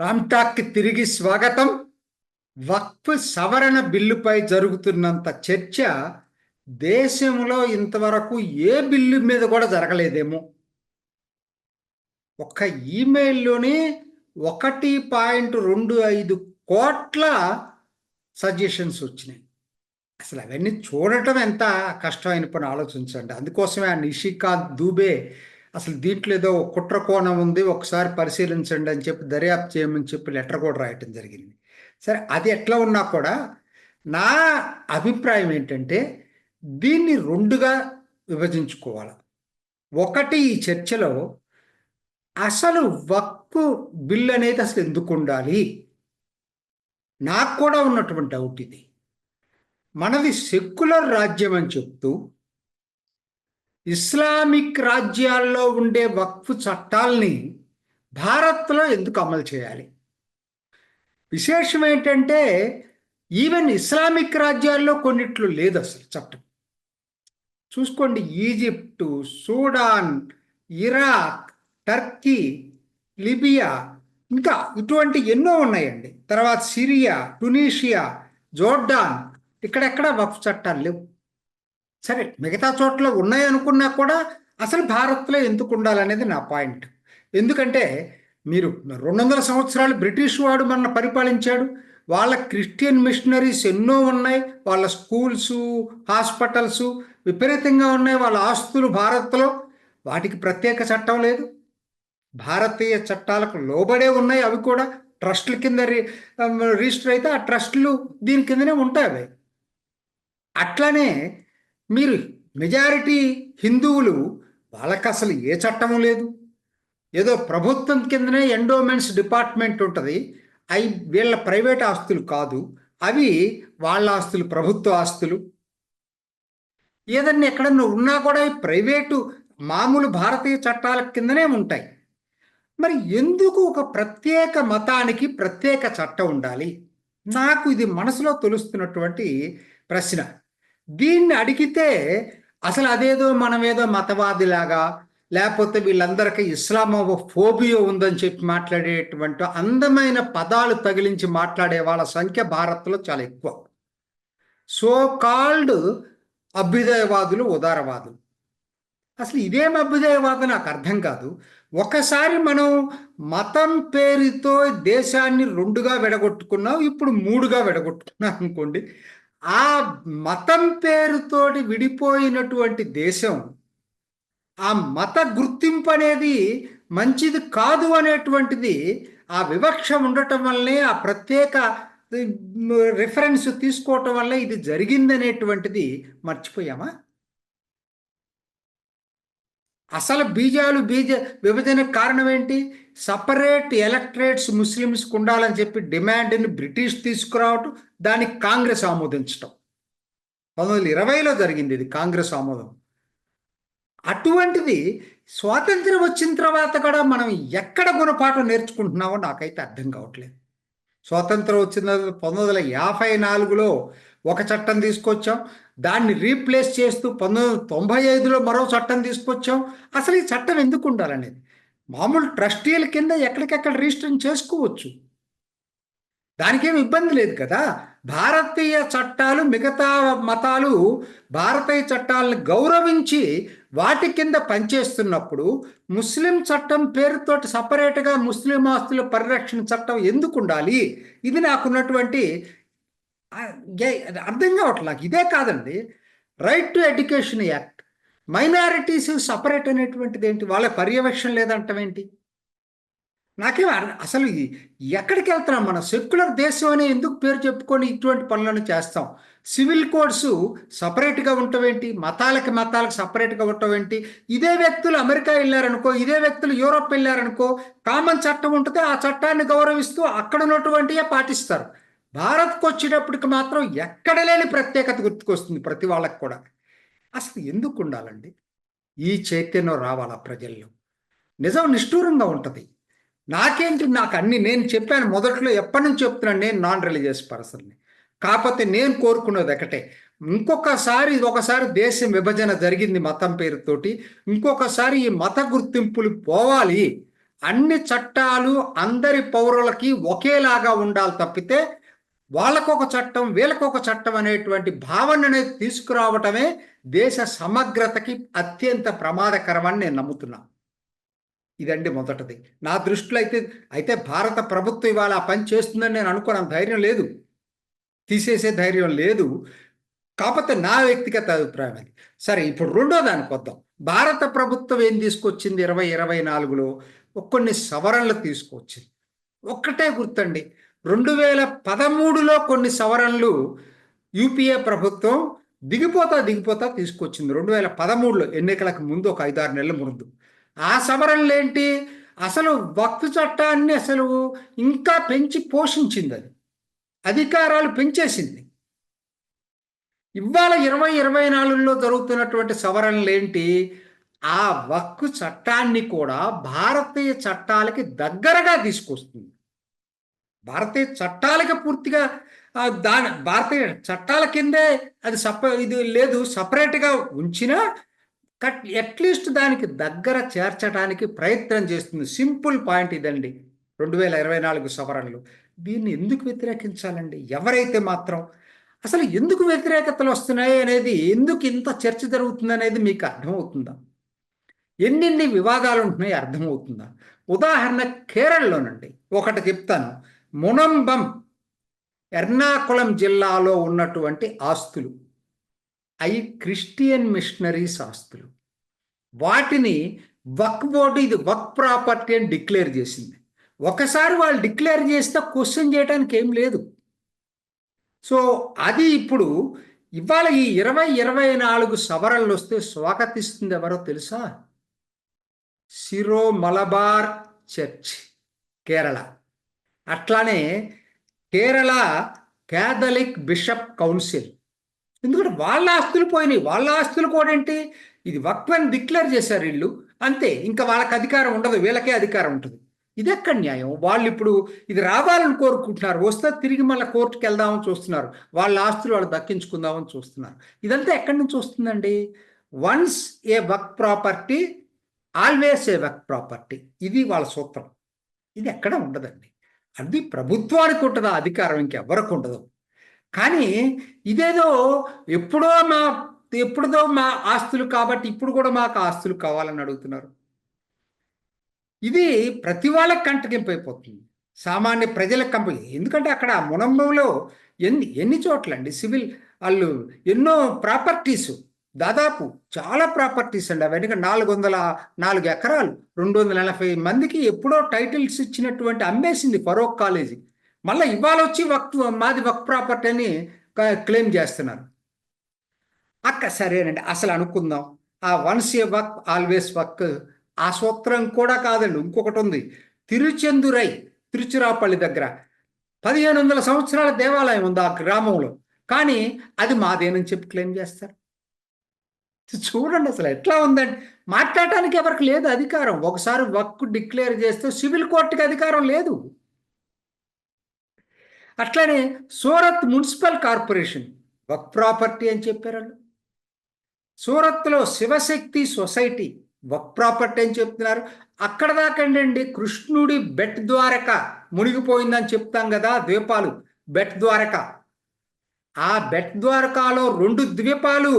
రామ్టాక్కి తిరిగి స్వాగతం. వక్ఫ్ సవరణ బిల్లుపై జరుగుతున్నంత చర్చ దేశంలో ఇంతవరకు ఏ బిల్లు మీద కూడా జరగలేదేమో. ఒక్క ఈమెయిల్లోనే ఒకటి పాయింట్ రెండు ఐదు కోట్ల సజెషన్స్ వచ్చినాయి. అసలు అవన్నీ చూడటం ఎంత కష్టమైన పని ఆలోచించండి. అందుకోసమే ఆ నిషికాంత్ దూబే అసలు దీంట్లో ఏదో కుట్ర కోణం ఉంది ఒకసారి పరిశీలించండి అని చెప్పి దర్యాప్తు చేయమని చెప్పి లెటర్ కూడా రాయటం జరిగింది. సరే అది ఎట్లా ఉన్నా కూడా నా అభిప్రాయం ఏంటంటే దీన్ని రెండుగా విభజించుకోవాలి. ఒకటి ఈ చర్చలో అసలు వక్కు బిల్ అనేది అసలు ఎందుకు ఉండాలి? నాకు కూడా ఉన్నటువంటి డౌట్ ఇది. మనది సెక్యులర్ రాజ్యం అని చెప్తూ ఇస్లామిక్ రాజ్యాల్లో ఉండే వక్ఫ్ చట్టాల్ని భారత్లో ఎందుకు అమలు చేయాలి? విశేషం ఏంటంటే ఈవెన్ ఇస్లామిక్ రాజ్యాల్లో కొన్నిట్లు లేదు అసలు చట్టం. చూసుకోండి Egypt Sudan Iraq Turkey Libya ఇంకా ఇటువంటి ఎన్నో ఉన్నాయండి. తర్వాత సిరియా టునీషియా జోర్డాన్ ఇక్కడెక్కడ వక్ఫ్ చట్టాలు లేవు. సరే మిగతా చోట్ల ఉన్నాయి అనుకున్నా కూడా అసలు భారత్లో ఎందుకు ఉండాలనేది నా పాయింట్. ఎందుకంటే మీరు రెండు వందల సంవత్సరాలు బ్రిటిష్ వాడు మన పరిపాలించాడు. వాళ్ళ క్రిస్టియన్ మిషనరీస్ ఎన్నో ఉన్నాయి. వాళ్ళ స్కూల్స్ హాస్పిటల్స్ విపరీతంగా ఉన్నాయి. వాళ్ళ ఆస్తులు భారత్లో. వాటికి ప్రత్యేక చట్టం లేదు. భారతీయ చట్టాలకు లోబడే ఉన్నాయి. అవి కూడా ట్రస్టుల కింద రిజిస్టర్ అయితే ఆ ట్రస్టులు దీని కిందనే ఉంటాయి అవి. అట్లనే మీరు మెజారిటీ హిందువులు వాళ్ళకి అసలు ఏ చట్టము లేదు? ఏదో ప్రభుత్వం కిందనే ఎండోమెంట్స్ డిపార్ట్మెంట్ ఉంటుంది. అవి వీళ్ళ ప్రైవేట్ ఆస్తులు కాదు. అవి వాళ్ళ ఆస్తులు ప్రభుత్వ ఆస్తులు. ఏదన్నా ఎక్కడన్నా ఉన్నా కూడా ప్రైవేటు మామూలు భారతీయ చట్టాల కిందనే ఉంటాయి. మరి ఎందుకు ఒక ప్రత్యేక మతానికి ప్రత్యేక చట్టం ఉండాలి? నాకు ఇది మనసులో తొలుస్తున్నటువంటి ప్రశ్న. దీన్ని అడిగితే అసలు అదేదో మనం ఏదో మతవాదిలాగా లేకపోతే వీళ్ళందరికీ ఇస్లామో ఫోబియో ఉందని చెప్పి మాట్లాడేటువంటి అందమైన పదాలు తగిలించి మాట్లాడే వాళ్ళ సంఖ్య భారత్లో చాలా ఎక్కువ. సో కాల్డ్ అభ్యుదయవాదులు ఉదారవాదులు. అసలు ఇదేం అభ్యుదయవాదం నాకు అర్థం కాదు. ఒకసారి మనం మతం పేరుతో దేశాన్ని రెండుగా విడగొట్టుకున్నాం ఇప్పుడు మూడుగా విడగొట్టుకున్నాం అనుకోండి. ఆ మతం పేరుతోటి విడిపోయినటువంటి దేశం ఆ మత గుర్తింపు అనేది మంచిది కాదు అనేటువంటిది ఆ వివక్ష ఉండటం వల్లనే ఆ ప్రత్యేక రిఫరెన్స్ తీసుకోవటం వల్ల ఇది జరిగిందనేటువంటిది మర్చిపోయామా? అసలు బీజాలు బీజ విభజన కారణం ఏంటి సపరేట్ ఎలక్టరేట్స్ ముస్లిమ్స్కి ఉండాలని చెప్పి డిమాండ్ని బ్రిటిష్ తీసుకురావటం దానికి కాంగ్రెస్ ఆమోదించటం. పంతొమ్మిది వందల ఇరవైలో జరిగింది ఇది కాంగ్రెస్ ఆమోదం. అటువంటిది స్వాతంత్రం వచ్చిన తర్వాత కూడా మనం ఎక్కడ గుణపాఠం నేర్చుకుంటున్నామో నాకైతే అర్థం కావట్లేదు. స్వాతంత్రం వచ్చిన పంతొమ్మిది వందల యాభై నాలుగులో ఒక చట్టం తీసుకొచ్చాం. దాన్ని రీప్లేస్ చేస్తూ పంతొమ్మిది వందల తొంభై ఐదులో మరో చట్టం తీసుకొచ్చాం. అసలు ఈ చట్టం ఎందుకు ఉండాలనేది? మామూలు ట్రస్టీల కింద ఎక్కడికెక్కడ రిజిస్టర్ చేసుకోవచ్చు? దానికేం ఇబ్బంది లేదు కదా? భారతీయ చట్టాలు మిగతా మతాలు భారతీయ చట్టాలను గౌరవించి వాటి కింద పనిచేస్తున్నప్పుడు ముస్లిం చట్టం పేరుతోటి సపరేట్గా ముస్లిం ఆస్తుల పరిరక్షణ చట్టం ఎందుకు ఉండాలి? ఇది నాకున్నటువంటి అర్థం కావట్లేదు. ఇదే కాదండి. Right to education act minorities separate అనేటువంటిది ఏంటి? వాళ్ళ పర్యవేక్షణ లేదంటాం ఏంటి? నాకేం అసలు ఎక్కడికి వెళ్తున్నాం మనం? సెక్యులర్ దేశం అనే ఎందుకు పేరు చెప్పుకొని ఇటువంటి పనులను చేస్తాం? సివిల్ కోడ్స్ సపరేట్గా ఉండటమేంటి మతాలకి మతాలకు సపరేట్గా ఉండటమేంటి ఇదే వ్యక్తులు అమెరికా వెళ్ళారనుకో ఇదే వ్యక్తులు యూరోప్ వెళ్ళారనుకో కామన్ చట్టం ఉంటుంది ఆ చట్టాన్ని గౌరవిస్తూ అక్కడ ఉన్నటువంటివే పాటిస్తారు. భారత్కు వచ్చేటప్పటికి మాత్రం ఎక్కడ లేని ప్రత్యేకత గుర్తుకొస్తుంది ప్రతి వాళ్ళకి కూడా. అసలు ఎందుకు ఉండాలండి? ఈ చైతన్యం రావాలా ప్రజల్లో? నిజం నిష్ఠూరంగా ఉంటుంది. నాకేంటి నాకు అన్ని నేను చెప్పాను మొదట్లో ఎప్పటి నుంచి చెప్తున్నాను నేను నాన్ రిలీజియస్ పర్సన్ని. కాకపోతే నేను కోరుకున్నది ఒకటే. ఇంకొకసారి ఒకసారి దేశం విభజన జరిగింది మతం పేరుతోటి ఇంకొకసారి ఈ మత గుర్తింపులు పోవాలి. అన్ని చట్టాలు అందరి పౌరులకి ఒకేలాగా ఉండాలి తప్పితే వాళ్ళకొక చట్టం వీళ్ళకొక చట్టం అనేటువంటి భావన అనేది తీసుకురావటమే దేశ సమగ్రతకి అత్యంత ప్రమాదకరమని నేను నమ్ముతున్నా. ఇదండి మొదటిది. నా దృష్టిలో అయితే అయితే భారత ప్రభుత్వం ఇవాళ ఆ పని చేస్తుందని నేను అనుకోను ధైర్యం లేదు. తీసేసే ధైర్యం లేదు. కాకపోతే నా వ్యక్తిగత అభిప్రాయం అది. సరే ఇప్పుడు రెండో దానికి వద్దాం. భారత ప్రభుత్వం ఏం తీసుకొచ్చింది? ఇరవై ఇరవై నాలుగులో కొన్ని సవరణలు తీసుకొచ్చింది. ఒక్కటే గుర్తండి. రెండు వేల పదమూడులో కొన్ని సవరణలు యూపీఏ ప్రభుత్వం దిగిపోతా దిగిపోతా తీసుకొచ్చింది. రెండు వేల పదమూడులో ఎన్నికలకు ముందు ఒక ఐదారు నెలల ముందు. ఆ సవరణలు ఏంటి అసలు వక్తు చట్టాన్ని అసలు ఇంకా పెంచి పోషించింది అది. అధికారాలు పెంచేసింది. ఇవాళ ఇరవై ఇరవై నాలుగులో జరుగుతున్నటువంటి సవరణలు ఏంటి ఆ వక్కు చట్టాన్ని కూడా భారతీయ చట్టాలకి దగ్గరగా తీసుకొస్తుంది. భారతీయ చట్టాలకి పూర్తిగా దాని భారతీయ చట్టాల కిందే అది సప ఇది లేదు సపరేట్గా ఉంచినా కట్ అట్లీస్ట్ దానికి దగ్గర చేర్చడానికి ప్రయత్నం చేస్తుంది. సింపుల్ పాయింట్ ఇదండి. రెండు వేల ఇరవై నాలుగు సవరణలు. దీన్ని ఎందుకు వ్యతిరేకించాలండి? ఎవరైతే మాత్రం అసలు ఎందుకు వ్యతిరేకతలు వస్తున్నాయి అనేది ఎందుకు ఇంత చర్చ జరుగుతుంది అనేది మీకు అర్థమవుతుందా? ఎన్నెన్ని వివాదాలు ఉంటున్నాయి అర్థమవుతుందా? ఉదాహరణ కేరళలోనండి. ఒకటి చెప్తాను. మునంబం ఎర్నాకుళం జిల్లాలో ఉన్నటువంటి ఆస్తులు. అవి క్రిస్టియన్ మిషనరీస్ ఆస్తులు. వాటిని వక్ బోర్డు ఇది వక్ ప్రాపర్టీ అని డిక్లేర్ చేసింది. ఒకసారి వాళ్ళు డిక్లేర్ చేస్తే క్వశ్చన్ చేయడానికి ఏం లేదు. సో అది ఇప్పుడు ఇవాళ ఈ ఇరవై ఇరవై నాలుగు సవరణలు వస్తే స్వాగతిస్తుంది ఎవరో తెలుసా? Syro Malabar church Kerala. అట్లానే కేరళ క్యాథలిక్ బిషప్ కౌన్సిల్. ఎందుకంటే వాళ్ళ ఆస్తులు పోయినాయి. వాళ్ళ ఆస్తులు కూడా ఏంటి? ఇది వక్వని డిక్లేర్ చేశారు వీళ్ళు. అంతే. ఇంకా వాళ్ళకి అధికారం ఉండదు. వీళ్ళకే అధికారం ఉంటుంది. ఇది ఎక్కడ న్యాయం? వాళ్ళు ఇప్పుడు ఇది రావాలని కోరుకుంటున్నారు. వస్తే తిరిగి మళ్ళీ కోర్టుకి వెళ్దామని చూస్తున్నారు. వాళ్ళ ఆస్తులు వాళ్ళు దక్కించుకుందామని చూస్తున్నారు. ఇదంతా ఎక్కడి నుంచి వస్తుందండి? Once a work property always a work property. ఇది వాళ్ళ సూత్రం. ఇది ఎక్కడ ఉండదండి. అది ప్రభుత్వానికి ఉంటుంది అధికారం ఇంకెవరికి ఉండదు. కానీ ఇదేదో ఎప్పుడో మా ఎప్పుడుదో మా ఆస్తులు కాబట్టి ఇప్పుడు కూడా మాకు ఆస్తులు కావాలని అడుగుతున్నారు. ఇది ప్రతి వాళ్ళకి కంటగింపైపోతుంది సామాన్య ప్రజలకు కంప ఎందుకంటే అక్కడ మునంబంలో ఎన్ని ఎన్ని చోట్లండి సివిల్ వాళ్ళు ఎన్నో ప్రాపర్టీస్. దాదాపు చాలా ప్రాపర్టీస్ అండి. అవన్నీ నాలుగు వందల నాలుగు ఎకరాలు. రెండు వందల నలభై మందికి ఎప్పుడో టైటిల్స్ ఇచ్చినటువంటి అమ్మేసింది ఫరోక్ కాలేజీ. మళ్ళీ ఇవాళ వచ్చి వక్ మాది వక్ ప్రాపర్టీ అని క్లెయిమ్ చేస్తున్నారు. అక్క సరేనండి అసలు అనుకుందాం. ఆ వన్స్ ఏ వక్ ఆల్వేస్ వక్ ఆ సూత్రం కూడా కాదండి ఇంకొకటి ఉంది. తిరుచెందురై తిరుచిరాపల్లి దగ్గర. పదిహేను వందల సంవత్సరాల దేవాలయం ఉంది ఆ గ్రామంలో. కానీ అది మాదేనని చెప్పి క్లెయిమ్ చేస్తారు. చూడండి అసలు ఎట్లా ఉందండి. మాట్లాడటానికి ఎవరికి లేదు అధికారం. ఒకసారి వక్కు డిక్లేర్ చేస్తే సివిల్ కోర్టుకి అధికారం లేదు. అట్లనే సూరత్ మున్సిపల్ కార్పొరేషన్ వర్క్ ప్రాపర్టీ అని చెప్పారు వాళ్ళు. సూరత్లో శివశక్తి సొసైటీ వర్క్ ప్రాపర్టీ అని చెప్తున్నారు. అక్కడ దాకండి కృష్ణుడి బెట్ ద్వారక మునిగిపోయిందని చెప్తాం కదా ద్వీపాలు బెట్ ద్వారక. ఆ బెట్ ద్వారకాలో రెండు ద్వీపాలు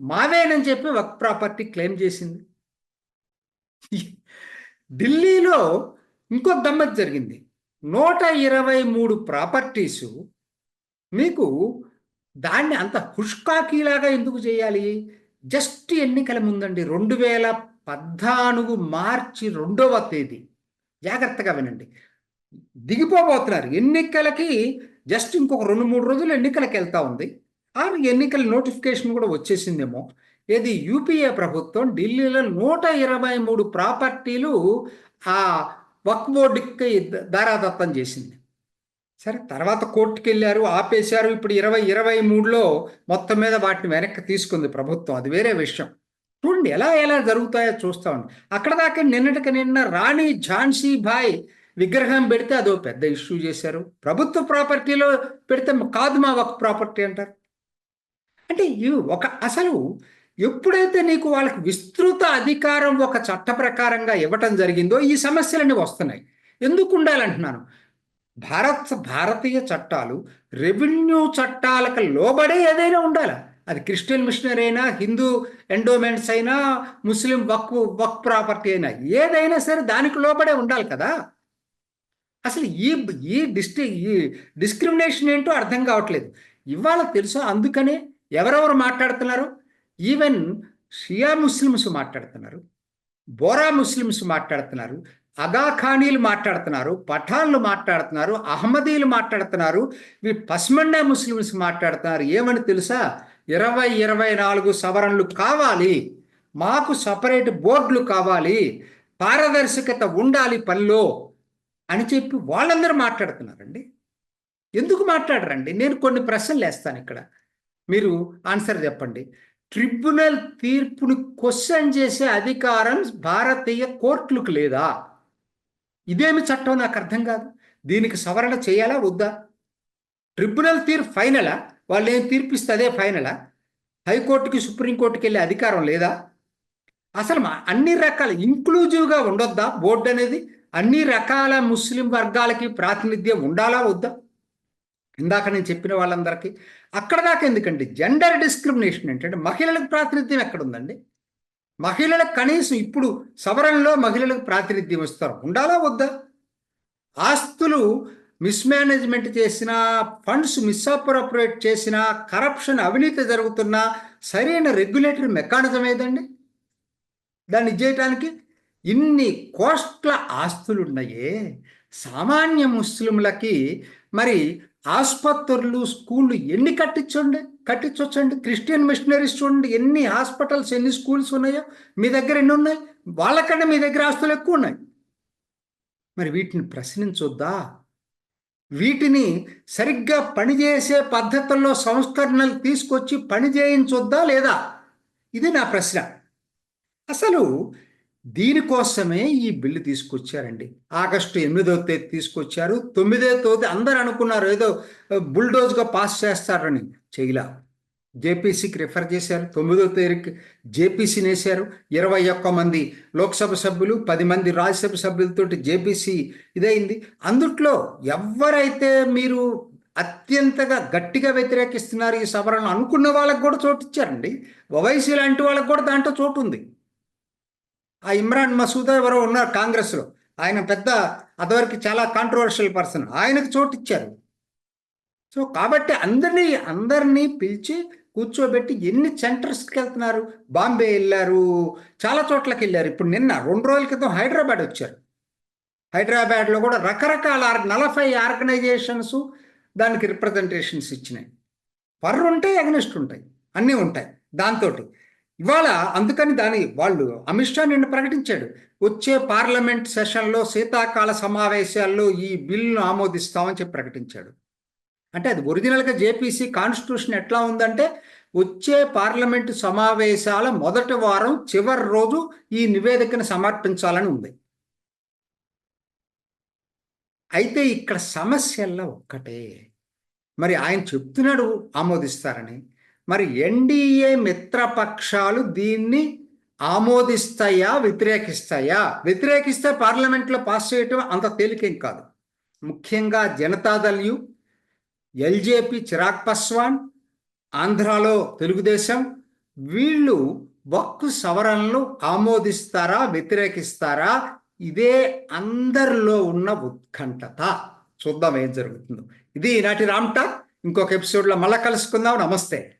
మావేనని చెప్పి వర్క్ ప్రాపర్టీ క్లెయిమ్ చేసింది. ఢిల్లీలో ఇంకో గమ్మత్ జరిగింది. నూట ఇరవై మూడు ప్రాపర్టీసు మీకు దాన్ని అంత హుష్కాకీలాగా ఎందుకు చేయాలి? జస్ట్ ఎన్నికల ముందండి రెండు వేల పద్నాలుగు మార్చి రెండవ తేదీ. జాగ్రత్తగా వినండి. దిగిపోబోతున్నారు. ఎన్నికలకి జస్ట్ ఇంకొక రెండు మూడు రోజులు ఎన్నికలకి వెళ్తా ఉంది. ఆరు ఎన్నికల నోటిఫికేషన్ కూడా వచ్చేసిందేమో. ఏది యూపీఏ ప్రభుత్వం ఢిల్లీలో నూట ఇరవై మూడు ప్రాపర్టీలు ఆ వక్ బోర్డుకి దారాదత్తం చేసింది. సరే తర్వాత కోర్టుకి వెళ్ళారు ఆపేశారు. ఇప్పుడు ఇరవై ఇరవై మూడులో మొత్తం మీద వాటిని వెనక్కి తీసుకుంది ప్రభుత్వం. అది వేరే విషయం. చూడండి ఎలా ఎలా జరుగుతాయో చూస్తామండి అక్కడ దాకా నిన్నటికి నిన్న రాణి ఝాన్సీ భాయ్ విగ్రహం పెడితే అదో పెద్ద ఇష్యూ చేశారు. ప్రభుత్వ ప్రాపర్టీలో పెడితే కాదు మా ఒక ప్రాపర్టీ అంటారు. అంటే ఇవి ఒక అసలు ఎప్పుడైతే నీకు వాళ్ళకి విస్తృత అధికారం ఒక చట్ట ప్రకారంగా ఇవ్వటం జరిగిందో ఈ సమస్యలన్నీ వస్తున్నాయి. ఎందుకు ఉండాలంటున్నాను భారత్ భారతీయ చట్టాలు రెవెన్యూ చట్టాలకు లోబడే ఏదైనా ఉండాలి? అది క్రిస్టియన్ మిషనరీ అయినా హిందూ ఎండోమెంట్స్ అయినా ముస్లిం వక్ వక్ ప్రాపర్టీ అయినా ఏదైనా సరే దానికి లోబడే ఉండాలి కదా. అసలు ఈ ఈ డిస్టి ఈ డిస్క్రిమినేషన్ ఏంటో అర్థం కావట్లేదు. ఇవాళ తెలుసా అందుకనే ఎవరెవరు మాట్లాడుతున్నారు? ఈవెన్ షియా ముస్లిమ్స్ మాట్లాడుతున్నారు. బోరా ముస్లిమ్స్ మాట్లాడుతున్నారు. అగా ఖానీలు మాట్లాడుతున్నారు. పఠాన్లు మాట్లాడుతున్నారు. అహ్మదీలు మాట్లాడుతున్నారు. వీ పస్మండా ముస్లిమ్స్ మాట్లాడుతున్నారు. ఏమని తెలుసా? ఇరవై ఇరవై నాలుగు సవరణలు కావాలి. మాకు సపరేట్ బోర్డులు కావాలి. పారదర్శకత ఉండాలి పనిలో అని చెప్పి వాళ్ళందరూ మాట్లాడుతున్నారండి. ఎందుకు మాట్లాడరండి? నేను కొన్ని ప్రశ్నలు వేస్తాను ఇక్కడ. మీరు ఆన్సర్ చెప్పండి. ట్రిబ్యునల్ తీర్పును క్వశ్చన్ చేసే అధికారం భారతీయ కోర్టులకు లేదా? ఇదేమి చట్టం నాకు అర్థం కాదు. దీనికి సవరణ చేయాలా వద్దా? ట్రిబ్యునల్ తీర్పు ఫైనలా వాళ్ళు ఏం తీర్పిస్తే అదే ఫైనలా హైకోర్టుకి సుప్రీంకోర్టుకి వెళ్ళే అధికారం లేదా? అసలు అన్ని రకాల ఇంక్లూజివ్గా ఉండొద్దా? బోర్డు అనేది అన్ని రకాల ముస్లిం వర్గాలకి ప్రాతినిధ్యం ఉండాలా వద్దా? ఇందాక నేను చెప్పిన వాళ్ళందరికీ. అక్కడ దాకా ఎందుకండి? జెండర్ డిస్క్రిమినేషన్ ఏంటంటే మహిళలకు ప్రాతినిధ్యం ఎక్కడ ఉందండి మహిళలకు కనీసం ఇప్పుడు సవరణలో మహిళలకు ప్రాతినిధ్యం ఇస్తారు. ఉండాలా వద్దా? ఆస్తులు మిస్మేనేజ్మెంట్ చేసిన ఫండ్స్ మిస్అప్రోప్రియేట్ చేసిన కరప్షన్ అవినీతి జరుగుతున్న సరైన రెగ్యులేటరీ మెకానిజం ఏదండి? దాన్ని చేయటానికి ఇన్ని కోట్ల ఆస్తులున్నాయే. సామాన్య ముస్లింలకి మరి ఆసుపత్రులు స్కూళ్ళు ఎన్ని కట్టించండి? కట్టించవచ్చండి క్రిస్టియన్ మిషనరీస్ చూడండి ఎన్ని హాస్పిటల్స్ ఎన్ని స్కూల్స్ ఉన్నాయో? మీ దగ్గర ఎన్ని ఉన్నాయి? వాళ్ళకన్నా మీ దగ్గర ఆస్తులు ఎక్కువ ఉన్నాయి. మరి వీటిని ప్రశ్నించొద్దా? వీటిని సరిగ్గా పనిచేసే పద్ధతుల్లో సంస్కరణలు తీసుకొచ్చి పని చేయించొద్దా లేదా? ఇది నా ప్రశ్న. అసలు దీనికోసమే ఈ బిల్లు తీసుకొచ్చారండి. ఆగస్టు ఎనిమిదో తేదీ తీసుకొచ్చారు. తొమ్మిదో తేదీ అందరు అనుకున్నారు ఏదో బుల్డోజ్గా పాస్ చేస్తారని. చేయలా. జేపీసీకి రిఫర్ చేశారు. తొమ్మిదో తేదీకి జేపీసీని వేశారు ఇరవై ఒక్క మంది లోక్సభ సభ్యులు పది మంది రాజ్యసభ సభ్యులతోటి జేపీసీ ఇదైంది. అందుట్లో ఎవరైతే మీరు అత్యంతగా గట్టిగా వ్యతిరేకిస్తున్నారు ఈ సవరణ అనుకున్న వాళ్ళకి కూడా చోటు ఇచ్చారండి. ఓవైసీ లాంటి వాళ్ళకి కూడా దాంట్లో చోటు ఉంది. ఆ ఇమ్రాన్ మసూదా ఎవరో ఉన్నారు కాంగ్రెస్లో. ఆయన పెద్ద అదివరకు చాలా కాంట్రవర్షియల్ పర్సన్ ఆయనకు చోటు ఇచ్చారు. సో కాబట్టి అందరినీ అందరినీ పిలిచి కూర్చోబెట్టి ఎన్ని సెంటర్స్కి వెళ్తున్నారు? బాంబే వెళ్ళారు. చాలా చోట్లకి వెళ్ళారు. ఇప్పుడు నిన్న రెండు రోజుల క్రితం హైదరాబాద్ వచ్చారు. హైదరాబాద్లో కూడా రకరకాల నలభై ఆర్గనైజేషన్స్ దానికి రిప్రజెంటేషన్స్ ఇచ్చినాయి. పర్రు ఉంటాయి అగ్నిస్ట్ ఉంటాయి అన్నీ ఉంటాయి దాంతో ఇవాళ అందుకని దాని వాళ్ళు అమిత్ షా నిన్న ప్రకటించాడు. వచ్చే పార్లమెంట్ సెషన్లో శీతాకాల సమావేశాల్లో ఈ బిల్లును ఆమోదిస్తామని చెప్పి ప్రకటించాడు. అంటే అది ఒరిజినల్గా జేపీసీ కాన్స్టిట్యూషన్ ఎట్లా ఉందంటే వచ్చే పార్లమెంటు సమావేశాల మొదటి వారం చివరి రోజు ఈ నివేదికను సమర్పించాలని ఉంది. అయితే ఇక్కడ సమస్యల్లో ఒక్కటే. మరి ఆయన చెప్తున్నాడు ఆమోదిస్తారని. మరి ఎన్డీఏ మిత్రపక్షాలు దీన్ని ఆమోదిస్తాయా వ్యతిరేకిస్తాయా? వ్యతిరేకిస్తే పార్లమెంట్లో పాస్ చేయటం అంత తేలికేం కాదు. ముఖ్యంగా జనతాదళ్యు ఎల్జేపీ చిరాగ్ పస్వాన్ ఆంధ్రాలో తెలుగుదేశం వీళ్ళు వక్కు సవరణలు ఆమోదిస్తారా వ్యతిరేకిస్తారా? ఇదే అందరిలో ఉన్న ఉత్కంఠత. చూద్దాం ఏం జరుగుతుందో. ఇది ఈనాటి రామ్ ఇంకొక ఎపిసోడ్లో మళ్ళీ కలుసుకుందాం. నమస్తే.